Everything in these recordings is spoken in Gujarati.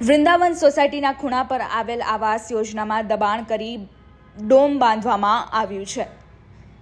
વૃંદાવન સોસાયટીના ખૂણા પર આવેલ આવાસ યોજનામાં દબાણ કરી ડોમ બાંધવામાં આવ્યું છે.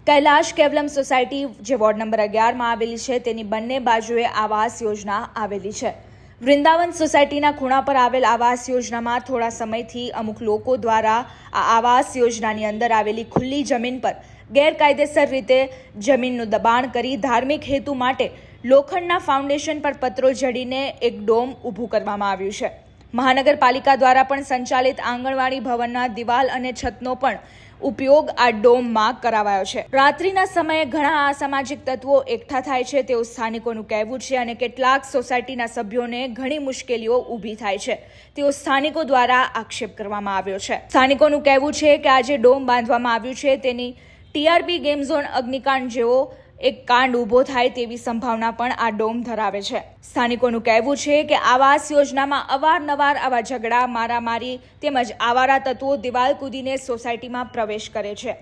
કૈલાશ કેવલમ સોસાયટી જે વોર્ડ નંબર અગિયારમાં આવેલી છે, તેની બંને બાજુએ આવાસ યોજના આવેલી છે. વૃંદાવન સોસાયટીના ખૂણા પર આવેલ આવાસ યોજનામાં થોડા સમયથી અમુક લોકો દ્વારા આ આવાસ યોજનાની અંદર આવેલી ખુલ્લી જમીન પર ગેરકાયદેસર રીતે જમીનનું દબાણ કરી ધાર્મિક હેતુ માટે લોખંડના ફાઉન્ડેશન પર પત્રો જડીને એક ડોમ ઊભું કરવામાં આવ્યું છે. મહાનગરપાલિકા દ્વારા પણ સંચાલિત આંગણવાડી ભવનના દિવાલ અને છતનો પણ ઉપયોગ આ ડોમમાં કરાવાયો છે. રાત્રિના સમયે ઘણા અસામાજિક તત્વો એકઠા થાય છે તેવું સ્થાનિકોનું કહેવું છે અને કેટલાક સોસાયટીના સભ્યોને ઘણી મુશ્કેલીઓ ઊભી થાય છે તેઓ સ્થાનિકો દ્વારા આક્ષેપ કરવામાં આવ્યો છે. સ્થાનિકોનું કહેવું છે કે આજે ડોમ બાંધવામાં આવ્યું છે તેની ટીઆરપી ગેમ ઝોન અગ્નિકાંડ જેવો એક કાંડ ઊભો થાય તેવી સંભાવના પણ આ ડોમ ધરાવે છે. સ્થાનિકોનું કહેવું છે કે આવાસ યોજનામાં અવારનવાર આવા ઝઘડા, મારામારી તેમજ આવારા તત્વો દિવાલ કૂદીને સોસાયટીમાં પ્રવેશ કરે છે.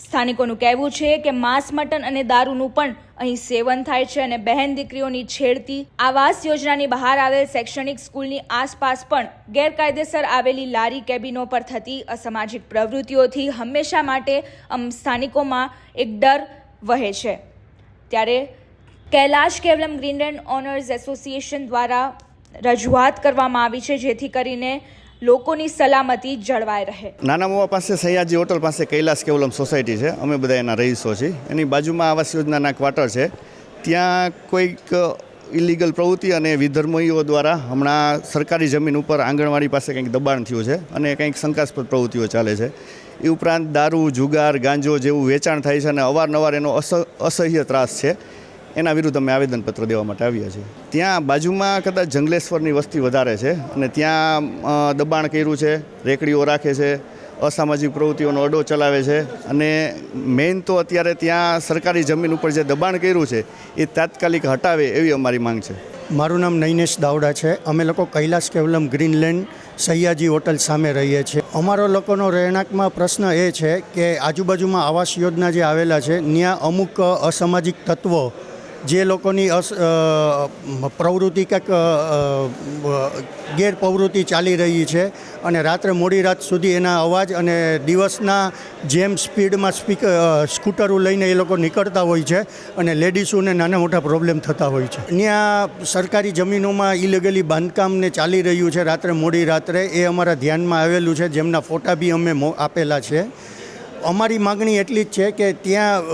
સ્થાનિકોનું કહેવું છે કે માંસ, મટન અને દારૂનું પણ અહીં સેવન થાય છે અને બહેન દીકરીઓની છેડતી આવાસ યોજનાની બહાર આવેલ શૈક્ષણિક સ્કૂલની આસપાસ પણ ગેરકાયદેસર આવેલી લારી કેબિનો પર થતી અસામાજિક પ્રવૃત્તિઓથી હંમેશા માટે સ્થાનિકોમાં એક ડર વહે છે. ત્યારે Kailash Kevalam Greenland owners association દ્વારા રજૂઆત કરવામાં આવી છે, જેથી કરીને લોકોની સલામતી જળવાઈ રહે. નાના મોવા પાસે સયાજી હોટલ પાસે કૈલાસ કેવલમ સોસાયટી છે. અમે બધા એના રહીશો છીએ. એની બાજુમાં આવાસ યોજનાના ક્વાર્ટર છે. ત્યાં કોઈક ઇલીગલ પ્રવૃત્તિ અને વિધર્મીઓ દ્વારા હમણાં સરકારી જમીન ઉપર આંગણવાડી પાસે કંઈક દબાણ થયું છે અને કંઈક શંકાસ્પદ પ્રવૃત્તિઓ ચાલે છે. એ ઉપરાંત દારૂ, જુગાર, ગાંજો જેવું વેચાણ થાય છે અને અવારનવાર એનો અસ, અસહ્ય ત્રાસ છે. એના વિરુદ્ધ અમે આવેદનપત્ર દેવા માટે આવ્યા છીએ. ત્યાં બાજુમાં કદાચ જંગલેશ્વરની વસ્તી વધારે છે અને ત્યાં દબાણ કર્યું છે, રેકડીઓ રાખે છે, અસામાજિક પ્રવૃત્તિઓનો અડો ચલાવે છે અને મેઇન તો અત્યારે ત્યાં સરકારી જમીન ઉપર જે દબાણ કર્યું છે એ તાત્કાલિક હટાવે એવી અમારી માંગ છે. મારું નામ નૈનેશ દાવડા છે. અમે લોકો કૈલાસ કેવલમ ગ્રીનલેન્ડ સૈયાજી હોટલ સામે રહીએ છીએ. અમારો લોકોનો રહેણાંકમાં પ્રશ્ન એ છે કે આજુબાજુમાં આવાસ યોજના જે આવેલા છે, ત્યાં અમુક અસામાજિક તત્વો જે લોકોની અસ પ્રવૃત્તિ કંઈક ગેરપ્રવૃત્તિ ચાલી રહી છે અને રાત્રે મોડી રાત સુધી એના અવાજ અને દિવસના જેમ સ્પીડમાં સ્પીકર સ્કૂટરો લઈને એ લોકો નીકળતા હોય છે અને લેડીઝોને નાના મોટા પ્રોબ્લેમ થતા હોય છે. ત્યાં સરકારી જમીનોમાં ઇલીગલી બાંધકામને ચાલી રહ્યું છે રાત્રે મોડી રાત્રે. એ અમારા ધ્યાનમાં આવેલું છે. જેમના ફોટા બી અમે આપેલા છે. અમારી માગણી એટલી જ છે કે ત્યાં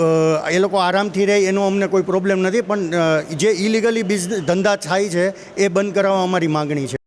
એ લોકો આરામથી રહે, એનો અમને કોઈ પ્રોબ્લેમ નથી, પણ જે ઇલીગલી બિઝનેસ ધંધા થાય છે, એ બંધ કરાવવા અમારી માગણી છે.